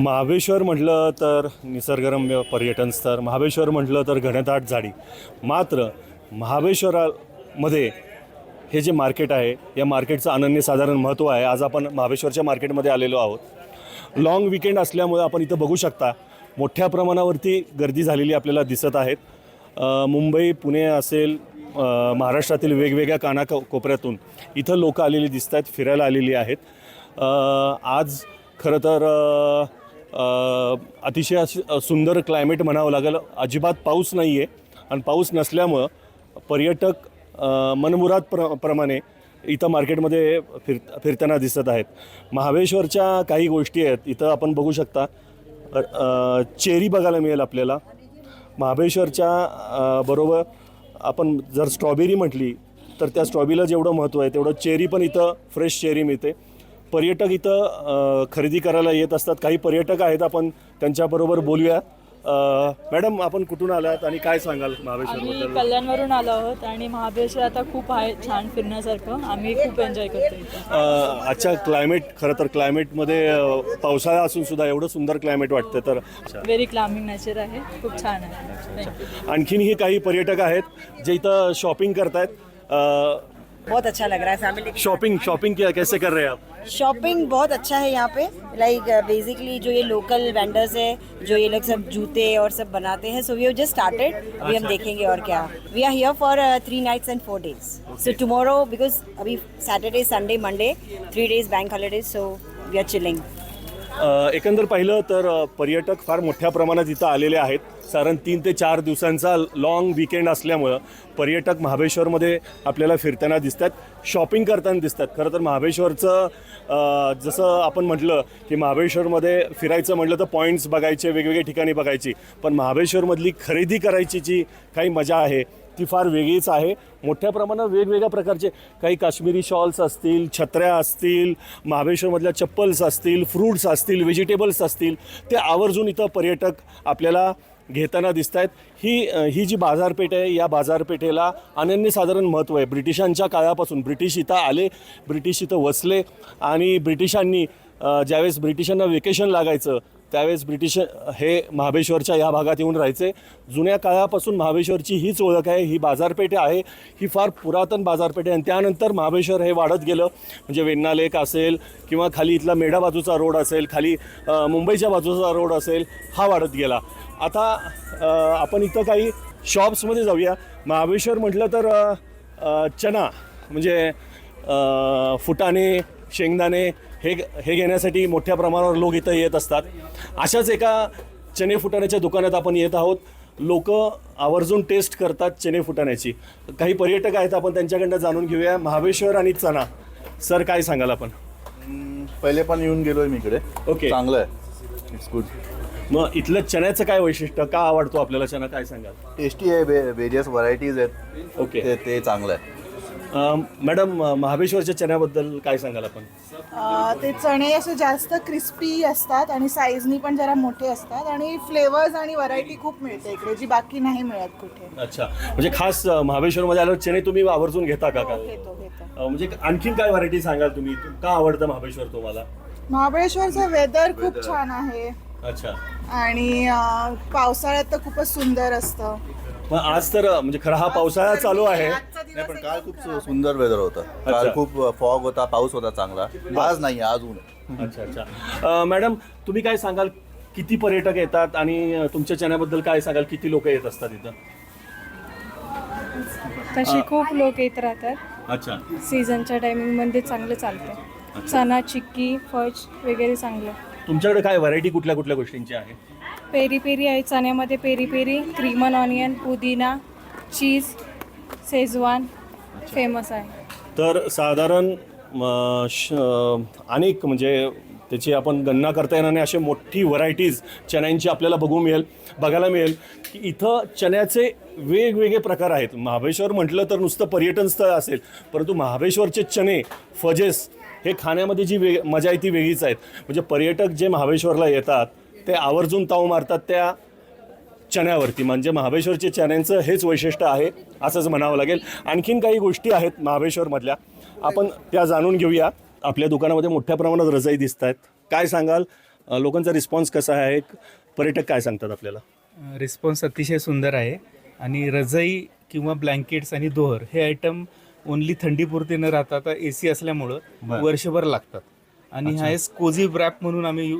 महाबळेश्वर म्हटलं तर निसर्गरम्य पर्यटन स्थळ महाबळेश्वर म्हटलं तर घनदाट झाडी मात्र महाबळेश्वरामध्ये हे जे मार्केट आहे या मार्केटचं अनन्यसाधारण महत्त्व आहे. आज आपण महाबळेश्वरच्या मार्केटमध्ये आलेलो आहोत. लाँग विकेंड असल्यामुळे आपण इथं बघू शकता मोठ्या प्रमाणावरती गर्दी झालेली आपल्याला दिसत आहेत. मुंबई पुणे असेल महाराष्ट्रातील वेगवेगळ्या काना कोपऱ्यातून इथं लोक आलेली दिसत आहेत फिरायला आलेली आहेत. आज खरं तर अतिशय सुंदर क्लायमेट म्हणावं लागेल. अजिबात पाऊस नाही आहे आणि पाऊस नसल्यामुळं पर्यटक मनमुराद प्र प्रमाणे इथं मार्केटमध्ये फिर फिरताना दिसत आहेत. महाबळेश्वरच्या काही गोष्टी आहेत. इथं आपण बघू शकता चेरी बघायला मिळेल आपल्याला. महाबळेश्वरच्या बरोबर आपण जर स्ट्रॉबेरी म्हटली तर त्या स्ट्रॉबेरीला जेवढं महत्त्व आहे तेवढं चेरी पण इथं फ्रेश चेरी मिळते. पर्यटक इथं खरेदी करायला येत असतात. काही पर्यटक आहेत आपण त्यांच्याबरोबर बोलूया. मॅडम आपण कुठून आलात आणि काय सांगाल आम्ही महाबळेश्वरबद्दल कल्याणवरून आलो आहोत आणि महाबळेश्वर आता खूप आहे छान फिरण्यासारखं. आम्ही खूप एन्जॉय करतो इथं. अ, आजच्या क्लायमेट खरं तर क्लायमेटमध्ये अ, पावसाळा असून सुद्धा एवढं सुंदर क्लायमेट वाटतं तर. व्हेरी क्लामिंग नेचर आहे. खूप छान आहे. थँक्यू आणखीनही काही पर्यटक आहेत जे इथं शॉपिंग करतायत. बहुत अच्छा लग रहा है फैमिली शॉपिंग शॉपिंग कैसे कर रहे हैं आप? शॉपिंग बहुत अच्छा है यहाँ पे। लाइक बेसिकली जो ये लोकल वेंडर्स है जो ये लोग सब जूते और सब बनाते हैं so we have just started we हम देखेंगे और क्या। We are here for three nights and four days so tomorrow because अभी Saturday Sunday Monday three days bank holidays so we are chilling एकंदर पाहिलं तर पर्यटक फार मोठ्या प्रमाणात इथं आलेले आहेत. साधारण तीन ते चार दिवसांचा लाँग विकेंड असल्यामुळं पर्यटक महाबळेश्वरमध्ये आपल्याला फिरताना दिसतात शॉपिंग करताना दिसतात. खरं तर महाबळेश्वरचं जसं आपण म्हटलं की महाबळेश्वरमध्ये फिरायचं म्हटलं तर पॉईंट्स बघायचे वेगवेगळ्या ठिकाणी बघायची. पण महाबळेश्वरमधली खरेदी करायची जी काही मजा आहे ती फार वेगळीच आहे. मोठ्या प्रमाणात वेगवेगळ्या प्रकारचे काही काश्मीरी शॉल्स असतील छत्र्या असतील महाबळेश्वरमधल्या चप्पल्स असतील फ्रूट्स असतील व्हेजिटेबल्स असतील ते आवर्जून इथं पर्यटक आपल्याला घेताना दिसत आहेत ही ही जी बाजारपेठ आहे या बाजारपेठेला अनन्यसाधारण महत्त्व आहे. ब्रिटिशांच्या काळापासून ब्रिटिश इथं आले ब्रिटिश इथं वसले आणि ब्रिटिशांनी ज्यावेळेस ब्रिटिशांना वेकेशन लागायचं त्यावेळेस ब्रिटिश हे महाबळेश्वरच्या या भागात येऊन राहायचे. जुन्या काळापासून महाबळेश्वरची हीच ओळख आहे ही बाजारपेठ आहे ही फार पुरातन बाजारपेठ आहे आणि त्यानंतर महाबळेश्वर हे वाढत गेलं. म्हणजे वेन्ना लेक असेल किंवा खाली इथला मेढा बाजूचा रोड असेल खाली मुंबईच्या बाजूचा रोड असेल हा वाढत गेला. आता आपण इथं काही शॉप्समध्ये जाऊया. महाबळेश्वर म्हटलं तर चना म्हणजे फुटाणे शेंगदाणे हे हे घेण्यासाठी मोठ्या प्रमाणावर लोक इथं येत असतात. अशाच एका चणे फुटाण्याच्या दुकानात आपण येत आहोत. लोक आवर्जून टेस्ट करतात चणे फुटाण्याची. काही पर्यटक आहेत आपण त्यांच्याकडनं जाणून घेऊया. महाबळेश्वर आणि चणा. सर काय सांगाल आपण? पहिले पण येऊन गेलोय मी इकडे. ओके. चांगलं आहे. इट्स गुड मग इथलं चण्याचं काय वैशिष्ट्य? का आवडतो आपल्याला चणा? काय सांगाल? टेस्टी आहे व्हेरियस व्हरायटीज आहेत. ओके. ते ते चांगलं आहे. मॅडम महाबळेश्वरच्या चण्याबद्दल काय सांगाल आपण? अ, ते चणे असे जास्त क्रिस्पी असतात आणि साईजनी पण जरा मोठे असतात आणि फ्लेवर्स आणि व्हरायटी खूप मिळते इकडे जी बाकी नाही मिळत कुठे. अच्छा. म्हणजे खास अं, महाबळेश्वरमध्ये आल्यावर चणे तुम्ही आवर्जून घेता का? का घेतो घेतो. अं, म्हणजे आणखीन काय व्हरायटी सांगाल तुम्ही? का आवडतं महाबळेश्वर तुम्हाला? महाबळेश्वरचं वेदर खूप छान आहे. अच्छा. आणि अ, पावसाळ्यात तर खूपच सुंदर असतं. मग आज तर म्हणजे खरा हा पावसाळा चालू आहे. नाही पण काल खूप सु- सुंदर वेदर होतं. अच्छा. काल खूप फॉग होता पाऊस होता चांगला. आज नाही आज ऊन आहे. अच्छा अच्छा. अं, मॅडम तुम्ही काय सांगाल किती पर्यटक येतात आणि अं, तुमच्या चण्याबद्दल काय सांगाल किती लोक येत असतात इथं? तसे खूप लोक येत राहतात. अच्छा. सीझनच्या टायमिंगमध्ये चांगलं चालतं. चणा चिक्की फज वगैरे चांगलं. तुमच्याकडे काय व्हरायटी कुठल्या कुठल्या गोष्टींची आहे? पेरी पेरी आहे चण्यामध्ये peri peri cream and onion पुदिना चीज शेजवान फेमस आहे. तर साधारण म, श अनेक म्हणजे त्याची आपण गणना करता येणार नाही अशी मोठी व्हरायटीज चण्यांची आपल्याला बघू मिळेल बघायला मिळेल. की इथं चण्याचे वेगवेगळे प्रकार आहेत. महाबळेश्वर म्हटलं तर नुसतं पर्यटन स्थळ असेल परंतु महाबळेश्वरचे चणे फजेस हे खाण्यामध्ये जी वेग मजा आहे ती वेगळीच आहेत. म्हणजे पर्यटक जे महाबळेश्वरला येतात ते आवर्जून ताव मारतात त्या चण्यावरती. म्हणजे महाबळेश्वरच्या चण्यांचं हेच वैशिष्ट्य आहे असंच म्हणावं लागेल. आणखीन काही गोष्टी आहेत महाबळेश्वरमधल्या. आपण त्या जाणून घेऊया. आपल्या दुकानामध्ये मोठ्या प्रमाणात रजाई दिसत आहेत. काय सांगाल? लोकांचा रिस्पॉन्स कसा आहे? पर्यटक काय सांगतात आपल्याला? रिस्पॉन्स अतिशय सुंदर आहे. आणि रजाई किंवा ब्लँकेट्स आणि दोहर हे आयटम ओनली थंडीपुरते न राहता आता ए सी असल्यामुळं. वर्षभर लागतात. आणि हा एक कोझी रॅप म्हणून आम्ही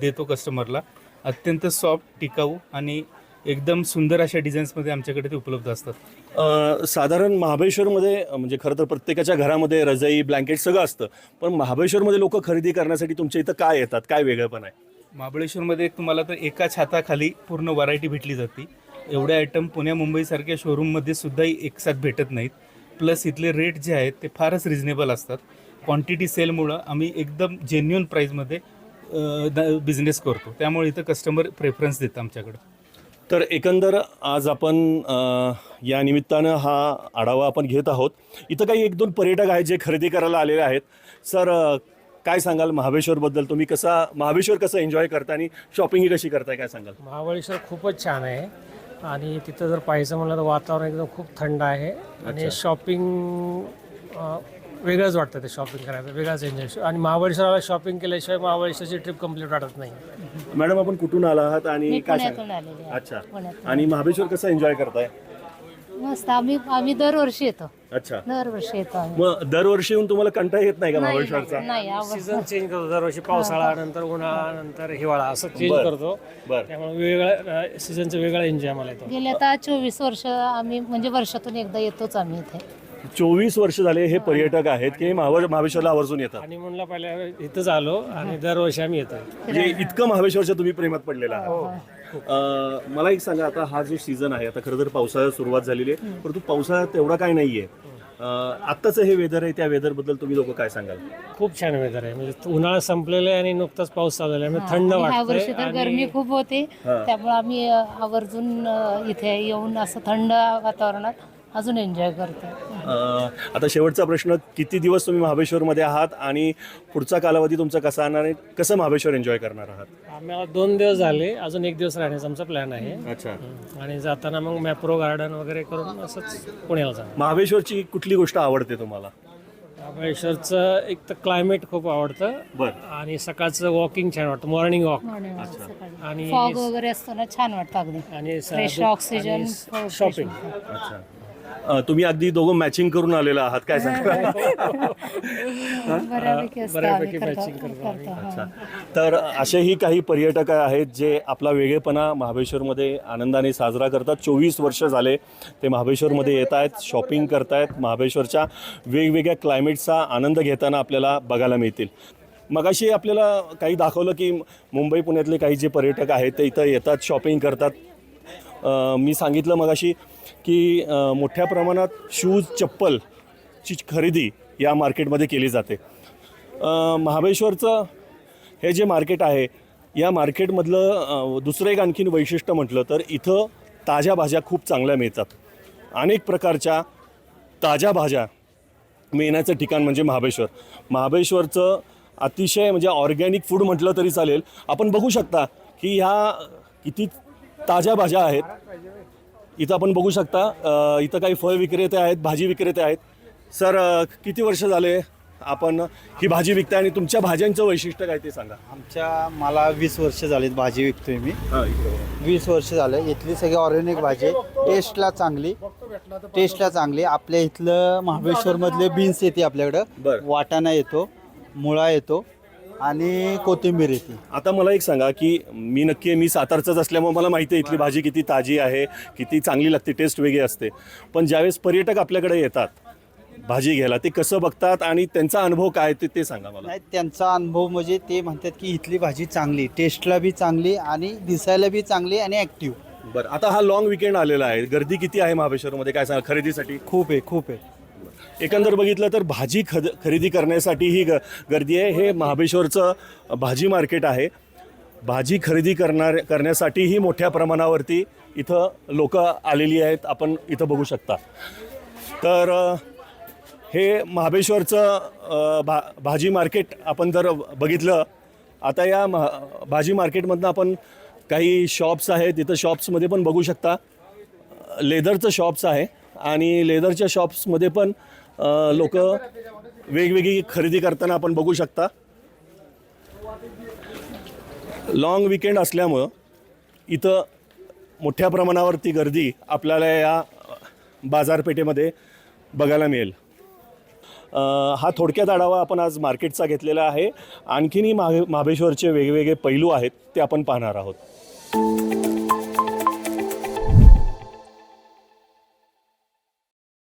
देतो कस्टमरला अत्यंत सॉफ्ट टिकाऊ आणि एकदम सुंदर अशा डिझाईन्समध्ये आमच्याकडे ते उपलब्ध असतात. साधारण महाबळेश्वरमध्ये म्हणजे खरं तर प्रत्येकाच्या घरामध्ये रजाई ब्लँकेट सगळं असतं. पण महाबळेश्वरमध्ये लोक खरेदी करण्यासाठी तुमच्या इथं काय येतात? काय वेगळंपण आहे? महाबळेश्वरमध्ये तुम्हाला तर एका छाताखाली पूर्ण व्हरायटी भेटली जाते. एवढे आयटम पुण्या मुंबईसारख्या शोरूममध्ये सुद्धा एकसाथ भेटत नाहीत. प्लस इथले रेट जे आहेत ते फारच रिझनेबल असतात. क्वांटिटी सेलमुळं आम्ही एकदम जेन्युन प्राईजमध्ये बिझनेस करतो. त्यामुळे इथं कस्टमर प्रेफरन्स देतं आमच्याकडं. तर एकंदर आज आपण अ, या निमित्तानं हा आढावा आपण घेत आहोत. इथं काही एक दोन पर्यटक आहेत जे खरेदी करायला आलेले आहेत. सर अ, काय सांगाल महाबळेश्वरबद्दल तुम्ही कसा महाबळेश्वर कसं एन्जॉय करता आणि शॉपिंग कशी करताय? काय सांगाल? महाबळेश्वर खूपच छान आहे. आणि तिथं जर पाहायचं म्हणलं तर वातावरण एकदम खूप थंड आहे. आणि शॉपिंग वेगळंच वाटतं ते शॉपिंग करायचं वेगळाच एन्जॉय आणि महाबळेश्वराला शॉपिंग केल्याशिवाय महाबळेश्वरची ट्रिप कंप्लीट वाटत नाही. मॅडम आपण कुठून आला आहात आणि काय पुण्यातून सांगाल आलेले आहे. अच्छा. पुण्यातून. आणि महाबळेश्वर कसं एन्जॉय करताय? मस्त. आम्ही आम्ही दरवर्षी येतो. अच्छा. दरवर्षी येतो आम्ही. मग दरवर्षी येऊन तुम्हाला कंटाळा येत नाही का नाही, महाबळेश्वरचा? नाही आवड सीझन चेंज करतो दरवर्षी. पावसाळा नंतर उन्हाळा नंतर हिवाळा असं चेंज बरं. करतो. बरं. त्यामुळे वेगळा सीझनचा वेगळा एन्जॉय मला येतो. गेले आता चोवीस वर्ष आम्ही म्हणजे वर्षातून एकदा येतोच आम्ही इथे. चोवीस वर्ष झाले हे पर्यटक आहेत की महाबळ महाबळेश्वरला आवर्जून येतात? आणि म्हणलं पहिल्या इथंच आलो आणि दरवर्षी आम्ही येतो म्हणजे इतकं महाबळेश्वरच्या तुम्ही प्रेमात पडलेला आहात. अं, मला एक सांगा आता हा जो सीझन आहे आता खरं तर पावसाळ्यात सुरुवात झालेली आहे परंतु पावसाळ्यात एवढा काय नाहीये. अं, आत्ताचं हे वेदर आहे त्या वेदरबद्दल तुम्ही लोक काय सांगाल? खूप छान वेदर आहे. म्हणजे उन्हाळा संपलेला आहे आणि नुकताच पाऊस चालू झाला आहे. म्हणजे थंड आणि ह्या वर्षी वाटतंय तर गरमी खूप होते. त्यामुळे आम्ही अ, आवर्जून अ, इथे येऊन असं थंड वातावरणात अजून एन्जॉय करतो आता शेवटचा प्रश्न किती दिवस तुम्ही महाबळेश्वरमध्ये आहात आणि पुढचा कालावधी तुमचा कसा आणणार आहे कसं महाबळेश्वर एन्जॉय करणार आहात? आम्हाला दोन दिवस झाले अजून एक दिवस राहण्याचा आमचा प्लॅन आहे. अच्छा. आणि जाताना मग मॅप्रो गार्डन वगैरे करून असंच पुण्याला जाणार. महाबळेश्वरची कुठली गोष्ट आवडते तुम्हाला? महाबळेश्वरचं एक तर क्लायमेट खूप आवडतं. बरं. आणि सकाळचं वॉकिंग छान वाटतं मॉर्निंग वॉक आणि फॉग वगैरे असतो ना छान वाटतं अगदी. आणि स- फ्रेश दु- ऑक्सिजन आणि शॉपिंग अच्छा. अं, तुम्ही अगदी दोघं मॅचिंग करून आलेला आहात काय सांगा बऱ्यापैकी असतं बऱ्यापैकी आम्ही matching करतो करतो आम्ही. करतो, हा. तर असेही काही पर्यटक आहेत जे आपला वेगळेपणा महाबळेश्वरमध्ये आनंदाने साजरा करतात. चोवीस वर्ष झाले ते महाबळेश्वरमध्ये येत आहेत शॉपिंग करतायत महाबळेश्वरच्या. वेगवेगळ्या क्लायमेटचा आनंद घेताना आपल्याला बघायला मिळतील. मगाशी आपल्याला काही दाखवलं की मुंबई पुण्यातले काही जे पर्यटक आहेत ते इथं येतात शॉपिंग करतात. मी सांगितलं मगाशी की मोठ्या प्रमाणात शूज चप्पलची खरेदी या मार्केटमध्ये केली जाते. महाबळेश्वरचं हे जे मार्केट आहे या मार्केटमधलं दुसरं एक आणखीन वैशिष्ट्य म्हटलं तर इथं ताज्या भाज्या खूप चांगल्या मिळतात. अनेक प्रकारच्या ताज्या भाज्या मिळण्याचं ठिकाण म्हणजे महाबळेश्वर. महाबळेश्वरचं अतिशय म्हणजे ऑर्गॅनिक फूड म्हटलं तरी चालेल. आपण बघू शकता की ह्या किती ताज्या भाज्या आहेत. इथं आपण बघू शकता इथं काही फळ विक्रेते आहेत भाजी विक्रेते आहेत. सर किती वर्ष झाले आपण ही भाजी विकताय आणि तुमच्या भाज्यांचं वैशिष्ट्य काय ते सांगा. आमच्या मला वीस वर्ष झालीत भाजी विकतोय मी. वीस वर्ष झाले. इथली सगळी ऑर्गॅनिक भाजी आहे. टेस्टला चांगली. टेस्टला चांगली. आपल्या इथलं महाबळेश्वरमधले बीन्स येते आपल्याकडं. बरं. वाटाणा येतो मुळा येतो. आणि कोथिंबीर येते. आता मला एक सांगा की मी नक्की मी सातारचाच असल्यामुळे मला माहिती आहे इथली भाजी किती ताजी आहे किती चांगली लागते टेस्ट वेगळी असते. पण ज्यावेळेस पर्यटक आपल्याकडे येतात भाजी घ्यायला ते कसं बघतात आणि त्यांचा अनुभव काय ते ते सांगा मला. नाही त्यांचा अनुभव म्हणजे ते म्हणतात की इथली भाजी चांगली टेस्टला बी चांगली आणि दिसायला बी चांगली आणि ॲक्टिव्ह बरं आता हा लॉंग विकेंड आलेला आहे. गर्दी किती आहे महाबळेश्वरमध्ये? काय सांगा खरेदीसाठी? खूप आहे खूप आहे. एकंदर बघितलं तर भाजी खद खरेदी करण्यासाठी ही ग गर्दी आहे. हे महाबळेश्वरचं भाजी मार्केट आहे. भाजी खरेदी करणार करण्यासाठीही मोठ्या प्रमाणावरती इथं लोक आलेली आहेत. आपण इथं बघू शकता. तर हे महाबळेश्वरचं भा भाजी मार्केट आपण जर बघितलं आता या महा भाजी मार्केटमधनं आपण काही शॉप्स आहेत. तिथं शॉप्समध्ये पण बघू शकता. लेदरचं शॉप्स आहे आणि लेदरच्या शॉप्समध्ये पण लोक वेगवेगळी खरेदी करताना आपण बघू शकता. लाँग विकेंड असल्यामुळं इथं मोठ्या प्रमाणावरती गर्दी आपल्याला या बाजारपेठेमध्ये बघायला मिळेल. हा थोडक्यात आढावा आपण आज मार्केटचा घेतलेला आहे. आणखीनही महा महाबेश्वरचे वेगवेगळे पैलू आहेत ते आपण पाहणार आहोत.